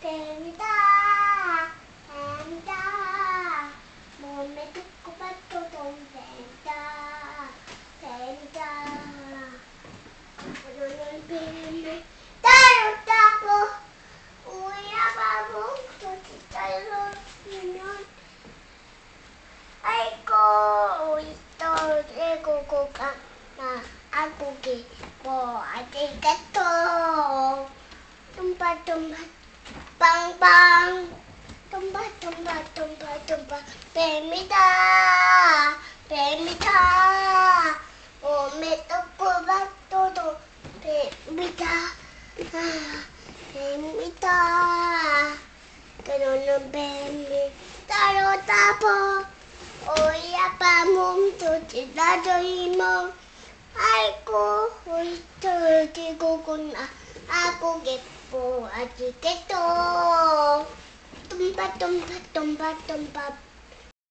뱀이다. 뱀이다. 몸에 듣고 봐도 뱀이다. 뱀이다. 오늘은 뱀을 따로 따고 우야 바보 저기 따로 있으면 아이고 우리 또 레고고가 나 아고기 뭐 아리가또 tumba tumba 빵빵 tumba tumba tumba tumba 뱀이다 뱀이다 몸에 뜯고 박도도 뱀이다 아, 뱀이다 그러는 뱀이 따로 따보 우리 아빠 몸도 지나줘 이모 아이고 우리 저기 고구나 아고 개 뽀 아지겠도 tumba tumba tumba tumba